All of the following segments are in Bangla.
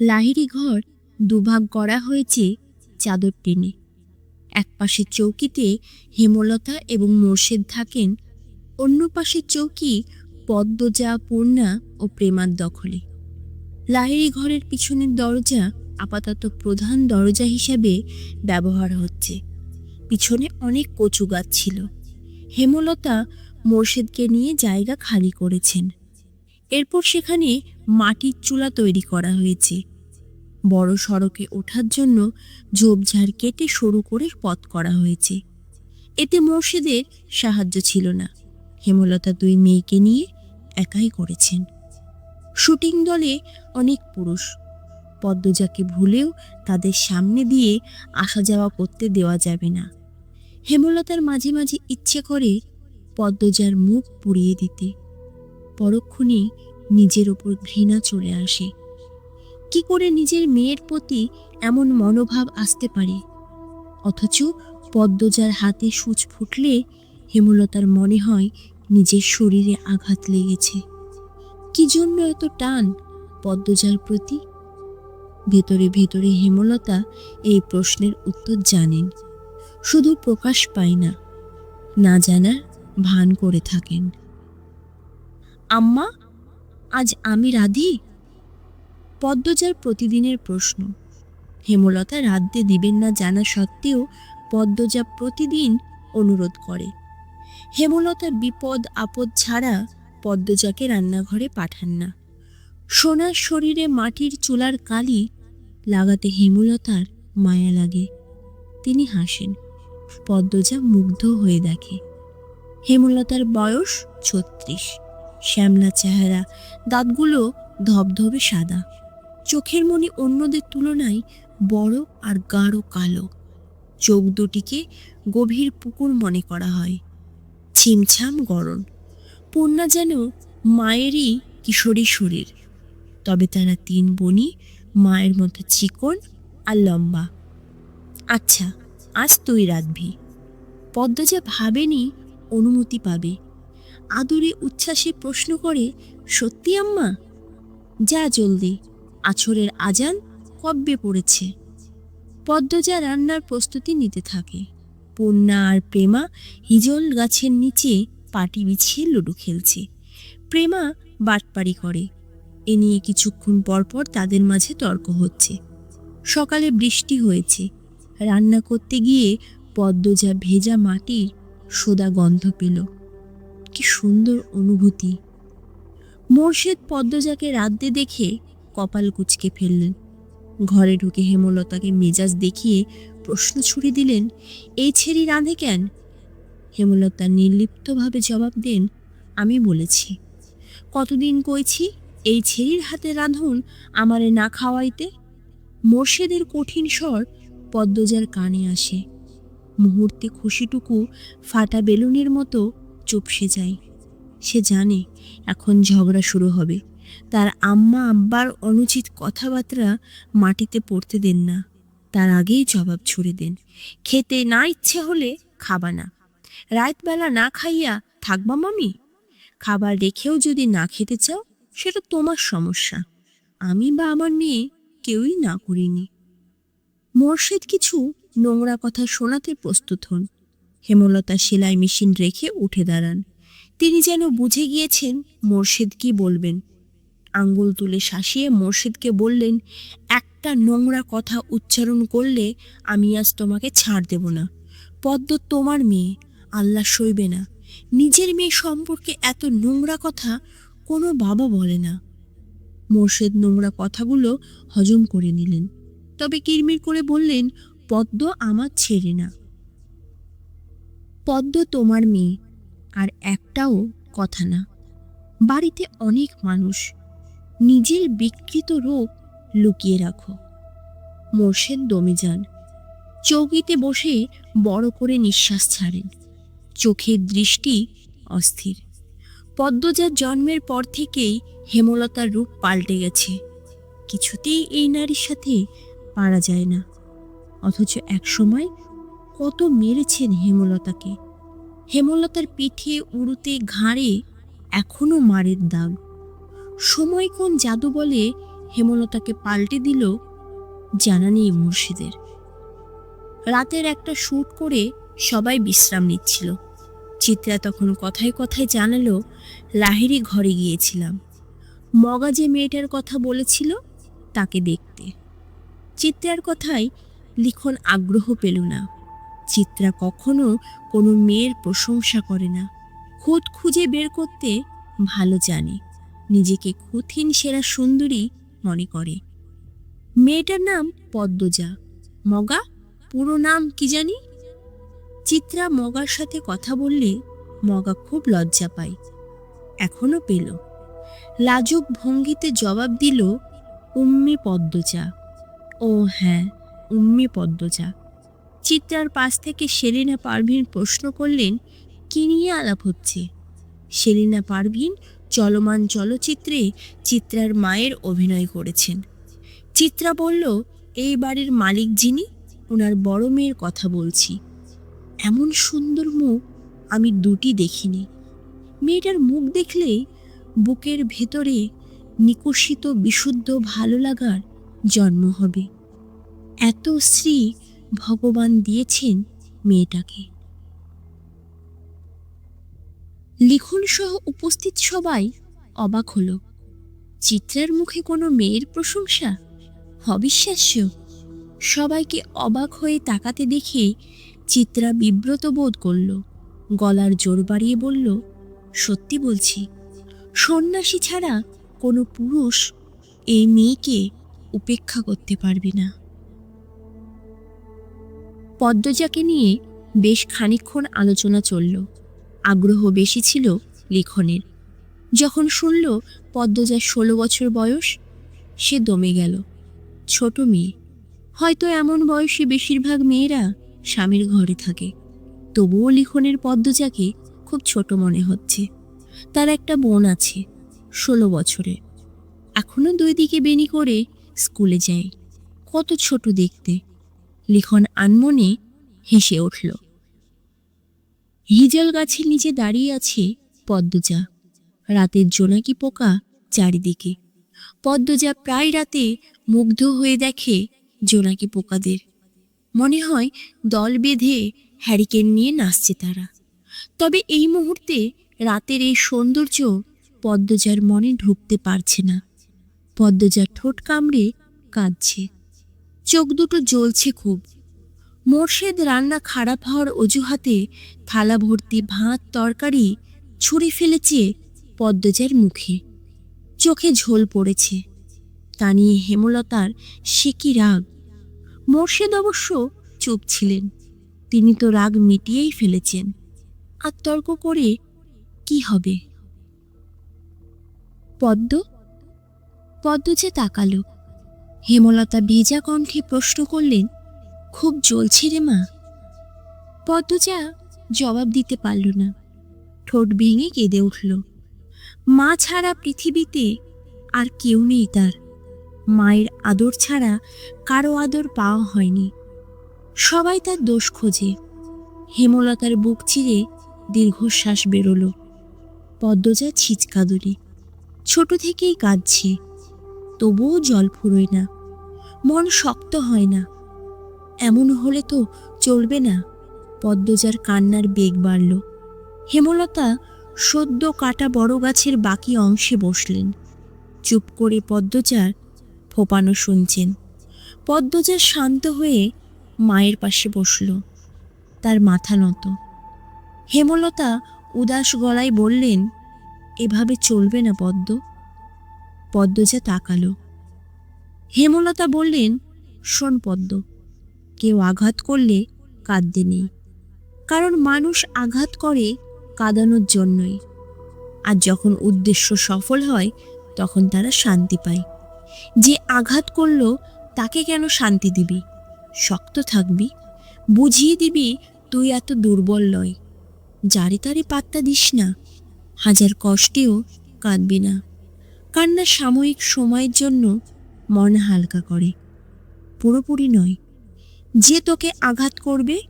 লাহিড়ি ঘর দুভাগ করা হয়েছে চাদর টেনে। এক পাশের চৌকিতে হেমলতা এবং মোর্শেদ থাকেন, অন্য পাশের চৌকি পদ্মজা, পূর্ণা ও প্রেমার দখলে। লাহিড়ি ঘরের পিছনের দরজা আপাতত প্রধান দরজা হিসাবে ব্যবহার হচ্ছে। পিছনে অনেক কচু গাছ ছিল। হেমলতা মোর্শেদকে নিয়ে জায়গা খালি করেছেন। এরপর সেখানে মাটির চুলা তৈরি করা হয়েছে। বড় সড়কে ওঠার জন্য ঝোপঝাড় কেটে সরু করে পথ করা হয়েছে। এতে মোর্শেদের সাহায্য ছিল না। হেমলতা দুই মেয়েকে নিয়ে একাই করেছেন। শুটিং দলে অনেক পুরুষ। পদ্মজাকে ভুলেও তাদের সামনে দিয়ে আসা যাওয়া করতে দেওয়া যাবে না। হেমলতার মাঝে মাঝে ইচ্ছে করে পদ্মজার মুখ পুড়িয়ে দিতে। পরক্ষণে নিজের ওপর ঘৃণা চলে আসে। কি করে নিজের মেয়ের প্রতি এমন মনোভাব আসতে পারে? অথচ পদ্মজার হাতে সূচ ফুটলে হেমলতার মনে হয় নিজের শরীরে আঘাত লেগেছে। কি জন্য এত টান পদ্মজার প্রতি? ভেতরে ভেতরে হেমলতা এই প্রশ্নের উত্তর জানেন। শুধু প্রকাশ পায় না না জানার ভান করে থাকেন। আম্মা, আজ আমি রাধি? পদ্মজার প্রতিদিনের প্রশ্ন। হেমলতা রাধতে দিবেন না জানা সত্ত্বেও পদ্মজা প্রতিদিন অনুরোধ করে। হেমলতা বিপদ আপদ ছাড়া পদ্মজাকে রান্নাঘরে পাঠান না। সোনার শরীরে মাটির চুলার কালি লাগাতে হেমলতার মায়া লাগে। তিনি হাসেন। পদ্মজা মুগ্ধ হয়ে দেখে। হেমলতার বয়স ছত্রিশ। শ্যামলা চেহারা, দাঁতগুলো ধবধবে সাদা। চোখের মনি অন্যদের তুলনায় বড় আর গাঢ় কালো। চোখ দুটিকে গভীর পুকুর মনে করা হয়। ছিমছাম গরম। পূর্ণা যেন মায়েরই কিশোরী শরীর। তবে তারা তিন বনি, মায়ের মতো চিকন আর লম্বা। আচ্ছা আজ তুই রাঁধবি। পদ্মজা ভাবেনি অনুমতি পাবে। আদরে উচ্ছ্বাসে প্রশ্ন করে, সত্যি আম্মা? যা জলদি। আছরের আজান কব্বে পড়েছে। পদ্মজা রান্নার প্রস্তুতি নিতে থাকে। পূর্ণা আর প্রেমা হিজল গাছের নিচে পাটি বিছিয়ে লুডো খেলছে। প্রেমা বাটপাড়ি করে। এ নিয়ে কিছুক্ষণ পরপর তাদের মাঝে তর্ক হচ্ছে। সকালে বৃষ্টি হয়েছে। রান্না করতে গিয়ে পদ্মজা ভেজা মাটির সোদা গন্ধ পেল। কি সুন্দর অনুভূতি। মোর্শেদ পদ্মজাকে রাঁধতে দেখে কপাল কুচকে ফেললেন। ঘরে ঢুকে হেমলতাকে মেজাজ দেখিয়ে প্রশ্ন ছুড়ে দিলেন, এই ছেড়ি রাঁধে কেন? হেমলতা নির্লিপ্তভাবে জবাব দেন, আমি বলেছি। কতদিন কইছি, এই ছেড়ির হাতে রাঁধুন আমারে না খাওয়াইতে? মোর্শেদের কঠিন স্বর পদ্মজার কানে আসে। মুহূর্তে খুশিটুকু ফাটা বেলুনের মতো চুপসে যায়। সে জানে এখন ঝগড়া শুরু হবে। তার আম্মা আব্বার অনুচিত কথাবার্তা মাটিতে পড়তে দেন না। তার আগেই জবাব ছুড়ে দেন। খেতে না ইচ্ছে হলে খাবা না। রাতবেলা না খাইয়া থাকবা মামি? খাবার রেখেও যদি না খেতে চাও, সেটা তোমার সমস্যা। আমি বা আমার মেয়ে কেউই না করিনি। মোর্শেদ কিছু নোংরা কথা শোনাতে প্রস্তুত হন। হেমলতা সেলাই মেশিন রেখে উঠে দাঁড়ান। তিনি যেন বুঝে গিয়েছেন, মোর্শেদ কি বলবেন। আঙ্গুল তুলে শাসিয়ে মোর্শেদকে বললেন, একটা নোংরা কথা উচ্চারণ করলে আমি আজ তোমাকে ছাড় দেব না। পদ্ম তোমার মেয়ে, আল্লাহ সইবে না। নিজের মেয়ে সম্পর্কে এত নোংরা কথা কোনো বাবা বলে না। মোর্শেদ নোংরা কথাগুলো হজম করে নিলেন। তবে কিরমির করে বললেন, পদ্ম আমার ছেড়ে না। পদ্ম তোমার মেয়ে, আর একটাও কথা না। বাড়িতে অনেক মানুষ, নিজের বিকৃত রোগ লুকিয়ে রাখো। মোর্শেদ দমে যান চৌকিতে বসে বড় করে নিঃশ্বাস ছাড়েন। চোখের দৃষ্টি অস্থির। পদ্মজার জন্মের পর থেকেই হেমলতার রূপ পাল্টে গেছে। কিছুতেই এই নারীর সাথে পারা যায় না। অথচ একসময় কত মেরেছেন হেমলতাকে। হেমলতার পিঠে উড়ুতে ঘাড়ে এখনও মারের দাগ। সময় কোন জাদু বলে হেমলতাকে পাল্টে দিল জানা নেই মুর্শিদের। রাতের একটা শ্যুট করে সবাই বিশ্রাম নিচ্ছিল। চিত্রা তখন কথায় কথায় জানালো লাহিরি ঘরে গিয়েছিলাম। মগা যে মেয়েটার কথা বলেছিল তাকে দেখতে। চিত্রার কথায় লিখন আগ্রহ পেল না। চিত্রা কখনো কোনো মেয়ের প্রশংসা করে না। খোঁজ খুঁজে বের করতে ভালো জানে। নিজেকে কঠিন সেরা সুন্দরী মনে করে। মেয়েটার নাম পদ্মজা। মগা? পুরো নাম কি জানি? চিত্রা মগার সাথে কথা বললে মগা খুব লজ্জা পায়। এখনও পেল। লাজুক ভঙ্গিতে জবাব দিল, উম্মি পদ্মজা। ও হ্যাঁ উম্মি পদ্মজা। চিত্রার পাশ থেকে সেলিনা পারভিন প্রশ্ন করলেন, কি নিয়ে আলাপ হচ্ছে? সেলিনা পারভিন চলমান চলচ্চিত্রে চিত্রার মায়ের অভিনয় করেছেন। চিত্রা বলল, এই বাড়ির মালিক যিনি, ওনার বড় মেয়ের কথা বলছি। এমন সুন্দর মুখ আমি দুটি দেখিনি। মেয়েটার মুখ দেখলে বুকের ভেতরে নিকষিত বিশুদ্ধ ভালো লাগার জন্ম হবে। এত শ্রী ভগবান দিয়েছেন মেয়েটাকে। লিখন সহ উপস্থিত সবাই অবাক হল। চিত্রার মুখে কোনো মেয়ের প্রশংসা? অবিশ্বাস্য। সবাইকে অবাক হয়ে তাকাতে দেখে চিত্রা বিব্রত বোধ করল। গলার জোর বাড়িয়ে বলল, সত্যি বলছি, সন্ন্যাসী ছাড়া কোনো পুরুষ এই মেয়েকে উপেক্ষা করতে পারবে না। পদ্মজাকে নিয়ে বেশ খানিকক্ষণ আলোচনা চলল। আগ্রহ বেশি ছিল লিখনের। যখন শুনল পদ্মজার ষোলো বছর বয়স, সে দমে গেল। ছোট মেয়ে। হয়তো এমন বয়সী বেশিরভাগ মেয়েরা স্বামীর ঘরে থাকে। তবুও লিখনের পদ্মজাকে খুব ছোট মনে হচ্ছে। তার একটা বোন আছে, ষোলো বছরের এখনও দুই দিকে বেনি করে স্কুলে যায়। কত ছোট দেখতে। লিখন আনমনে হেসে উঠল, হিজল গাছের নিচে দাঁড়িয়ে আছে, পদ্মজা। রাতের জোনাকি পোকা চারিদিকে। পদ্মজা প্রায় রাতে মুগ্ধ হয়ে দেখে জোনাকি পোকাদের। মনে হয় দল বেঁধে হ্যারিকেন নিয়ে নাচছে তারা। তবে এই মুহূর্তে রাতের এই সৌন্দর্য পদ্মজার মনে ঢুকতে পারছে না। পদ্মজার ঠোঁট কামড়ে কাঁদছে। চোখ দুটো জ্বলছে খুব। মোর্শেদ রান্না খারাপ হওয়ার অজুহাতে থালা ভর্তি, ভাত, তরকারি ছুঁড়ে ফেলেছে পদ্মজার মুখে। চোখে ঝোল পড়েছে। তা নিয়ে হেমলতার সে কি রাগ? মোর্শেদ অবশ্য চুপ ছিলেন। তিনি তো রাগ মিটিয়েই ফেলেছেন। আর তর্ক করে কি হবে? পদ্ম? পদ্ম যে তাকালো হেমলতা ভেজা কণ্ঠে প্রশ্ন করলেন, খুব জ্বলছে রে মা। পদ্মজা জবাব দিতে পারল না। ঠোঁট ভেঙে কেঁদে উঠল। মা ছাড়া পৃথিবীতে আর কেউ নেই তার। মায়ের আদর ছাড়া কারও আদর পাওয়া হয়নি। সবাই তার দোষ খোঁজে। হেমলতার বুক চিরে দীর্ঘশ্বাস বেরোলো। পদ্মজা ছিচকাদুরি। ছোট থেকেই কাঁদছে। তবুও জল ফুরোয় না। মন শক্ত হয় না। এমন হলে তো চলবে না। পদ্মজার কান্নার বেগ বাড়ল। হেমলতা সদ্য কাটা বড় গাছের বাকি অংশে বসলেন। চুপ করে পদ্মজার ফোপানো শুনছেন। পদ্মজা শান্ত হয়ে মায়ের পাশে বসল। তার মাথা নত। হেমলতা উদাস গলায় বললেন, এভাবে চলবে না পদ্ম। পদ্মজা তাকালো। হেমলতা বললেন, শোন পদ্ম, কেউ আঘাত করলে কাঁদতে নেই। কারণ মানুষ আঘাত করে কাঁদানোর জন্যই। আর যখন উদ্দেশ্য সফল হয়, তখন তারা শান্তি পায়। যে আঘাত করল, তাকে কেন শান্তি দিবি? শক্ত থাকবি। বুঝিয়ে দিবি, তুই এত দুর্বল নয়। যারে তারে পাত্তা দিস না। হাজার কষ্টেও কাঁদবি না। কান্না সাময়িক সময়ের জন্য মন হালকা করে। পুরোপুরি নয়। যে তোকে আঘাত করবে,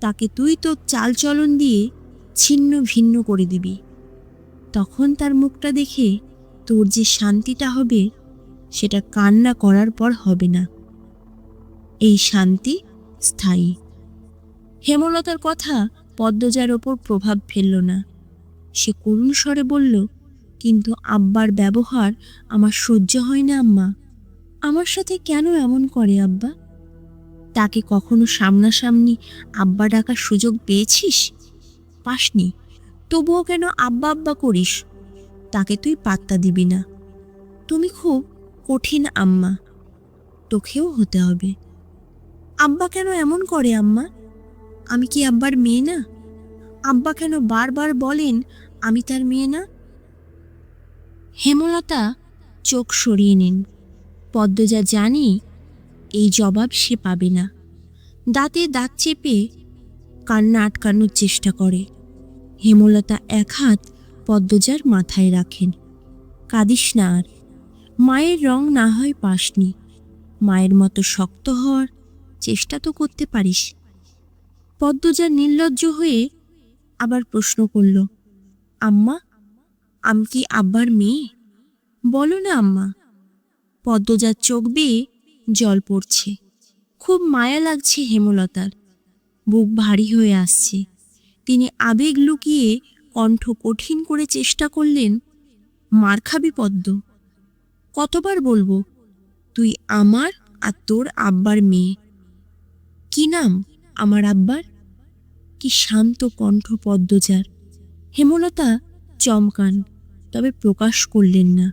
তাকে তুই তো চালচলন দিয়ে ছিন্ন ভিন্ন করে দিবি। তখন তার মুখটা দেখে তোর যে শান্তিটা হবে, সেটা কান্না করার পর হবে না। এই শান্তি স্থায়ী। হেমলতার কথা পদ্মজার ওপর প্রভাব ফেলল না। সে করুণ স্বরে বলল, কিন্তু আব্বার ব্যবহার আমার সহ্য হয় না, আম্মা। আমার সাথে কেন এমন করে, আব্বা? তাকে কখনো সামনাসামনি আব্বা ডাকার সুযোগ পেয়েছিস? পাসনি। তবুও কেন আব্বা আব্বা করিস? তাকে তুই পাত্তা দিবি না। তুমি খুব কঠিন আম্মা। তোকেও হতে হবে। আব্বা কেন এমন করে, আম্মা? আমি কি আব্বার মেয়ে না? আব্বা কেন বারবার বলেন, আমি তার মেয়ে না? হেমলতা চোখ সরিয়ে নিন। পদ্মজা জানি, এই জবাব সে পাবে না। দাঁতে দাঁত চেপে কান্না আটকানোর চেষ্টা করে। হেমলতা এক হাত পদ্মজার মাথায় রাখেন। কাঁদিস না আর। মায়ের রং না হয় পাসনি। মায়ের মতো শক্ত হওয়ার চেষ্টা তো করতে পারিস। পদ্মজা নির্লজ্জ হয়ে আবার প্রশ্ন করল, আম্মা, আমি কি আব্বার মেয়ে? বলো না, আম্মা। পদ্মজার চোখ বেয়ে জল পড়ছে। খুব মায়া লাগছে হেমলতার। বুক ভারী হয়ে আসছে। তিনি আবেগ লুকিয়ে কণ্ঠ কঠিন করে চেষ্টা করলেন, মার খাবি পদ্ম? কতবার বলব, তুই আমার আর তোর আব্বার মেয়ে। কি নাম আমার আব্বার? কি শান্ত কণ্ঠ পদ্মজার। হেমলতা চমকান, তবে প্রকাশ করলেন না।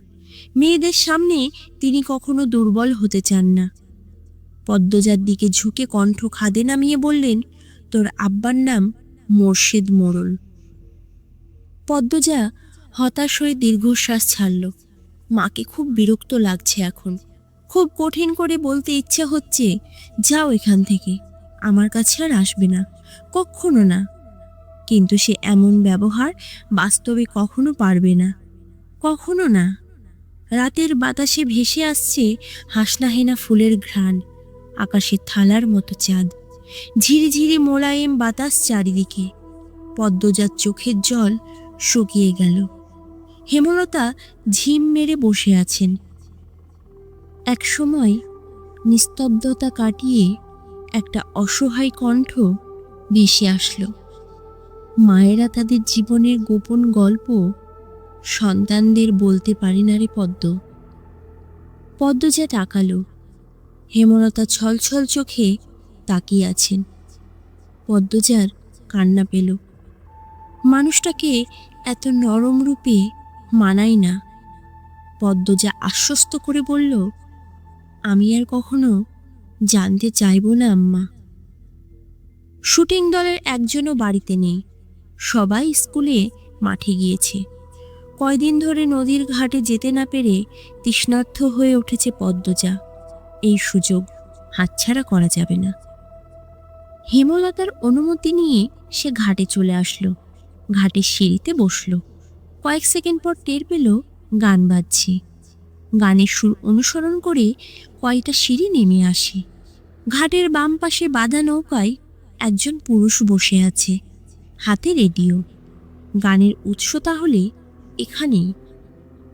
মেয়েদের সামনে তিনি কখনো দুর্বল হতে চান না। পদ্মজার দিকে ঝুঁকে কণ্ঠ খাদে নামিয়ে বললেন, তোর আব্বার নাম মোর্শেদ মোড়ল পদ্মজা হতাশ হয়ে দীর্ঘশ্বাস ছাড়ল। মাকে খুব বিরক্ত লাগছে এখন। খুব কঠিন করে বলতে ইচ্ছে হচ্ছে, যাও এখান থেকে, আমার কাছে আর আসবে না কখনো না। কিন্তু সে এমন ব্যবহার বাস্তবে কখনো পারবে না। কখনো না। রাতের বাতাসে ভেসে আসছে হাসনাহেনা ফুলের ঘ্রাণ আকাশে থালার মতো চাঁদ। ঝিরিঝিরি মোলায়েম বাতাস চারিদিকে পদ্মজার চোখের জল শুকিয়ে গেল। হেমলতা ঝিম মেরে বসে আছেন। এক সময় নিস্তব্ধতা কাটিয়ে একটা অসহায় কণ্ঠ ভেসে আসলো। মায়েরা তাদের জীবনের গোপন গল্প সন্তানদের বলতে পারি না রে পদ্ম। পদ্মজা তাকালো, হেমলতা ছলছল চোখে তাকিয়ে আছেন পদ্মজার কান্না পেল। মানুষটাকে এত নরম রূপে মানায় না। পদ্মজা আশ্বস্ত করে বলল, আমি আর কখনো জানতে চাইব না, আম্মা। শুটিং দলের একজনও বাড়িতে নেই। সবাই স্কুলে মাঠে গিয়েছে। কয়দিন ধরে নদীর ঘাটে যেতে না পেরে তৃষ্ণার্থ হয়ে উঠেছে পদ্মজা। এই সুযোগ হাতছাড়া করা যাবে না। হেমলতার অনুমতি নিয়ে সে ঘাটে চলে আসলো। ঘাটের সিঁড়িতে বসল। কয়েক সেকেন্ড পর টের পেল, গান বাজছে। গানের সুর অনুসরণ করে কয়টা সিঁড়ি নেমে আসে। ঘাটের বাম পাশে বাঁধা নৌকায় একজন পুরুষ বসে আছে, হাতে রেডিও। গানের উৎস তাহলে এখানেই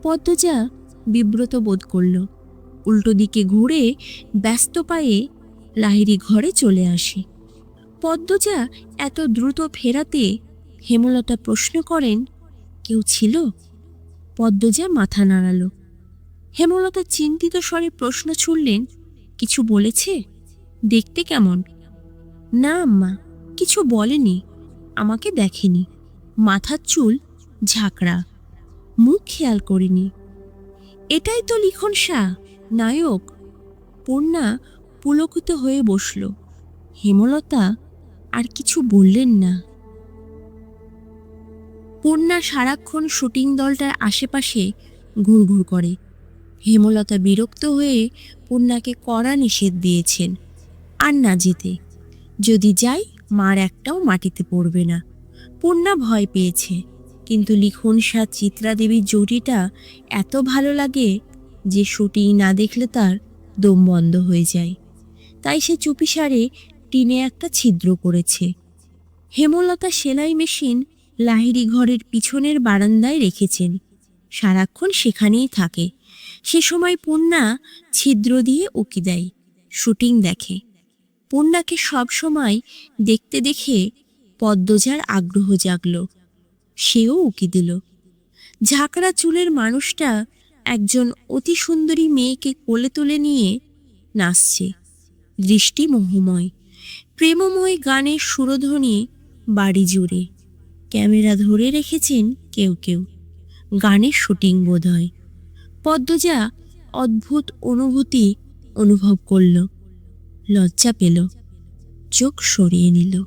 পদ্মজা বিব্রত বোধ করল। উল্টো দিকে ঘুরে ব্যস্ত পায়ে লাহিরি ঘরে চলে আসে। পদ্মজা এত দ্রুত ফেরাতে হেমলতা প্রশ্ন করেন, কেউ ছিল? পদ্মজা মাথা নাড়ালো। হেমলতা চিন্তিত স্বরে প্রশ্ন ছুড়লেন, কিছু বলেছে? দেখতে কেমন? না, আম্মা, কিছু বলেনি, আমাকে দেখেনি। মাথার চুল ঝাঁকড়া। মুখ খেয়াল করিনি। এটাই তো লিখন শাহ, নায়ক। পূর্ণা পুলকিত হয়ে বসল। হেমলতা আর কিছু বললেন না। পূর্ণা সারাক্ষণ শুটিং দলটার আশেপাশে ঘুরঘুর করে। হেমলতা বিরক্ত হয়ে পূর্ণাকে কড়া নিষেধ দিয়েছেন, আর না যেতে। যদি যাই, মার একটাও মাটিতে পড়বে না। পূর্ণা ভয় পেয়েছে। কিন্তু লিখন সাত চিত্রা দেবীর জুটিটা এত ভালো লাগে যে শুটিং না দেখলে তার দম বন্ধ হয়ে যায়। তাই সে চুপিসারে টিনে একটা ছিদ্র করেছে। হেমলতা সেলাই মেশিন লাহিড়ি ঘরের পিছনের বারান্দায় রেখেছেন। সারাক্ষণ সেখানেই থাকে। সে সময় পূর্ণা ছিদ্র দিয়ে উকি দেয়, শুটিং দেখে। পূর্ণাকে সব সময় দেখতে দেখে পদ্মজার আগ্রহ জাগল। সেও উকি দিল। ঝাঁকড়া চুলের মানুষটা একজন অতি সুন্দরী মেয়েকে কোলে তুলে নিয়ে নাচছে। দৃষ্টি মোহময়, প্রেমময় গানের সুরধ্বনি বাড়ি জুড়ে। ক্যামেরা ধরে রেখেছেন কেউ কেউ। গানের শুটিং বোধ হয় পদ্মজা অদ্ভুত অনুভূতি অনুভব করল। লজ্জা পেল। চোখ সরিয়ে নিল।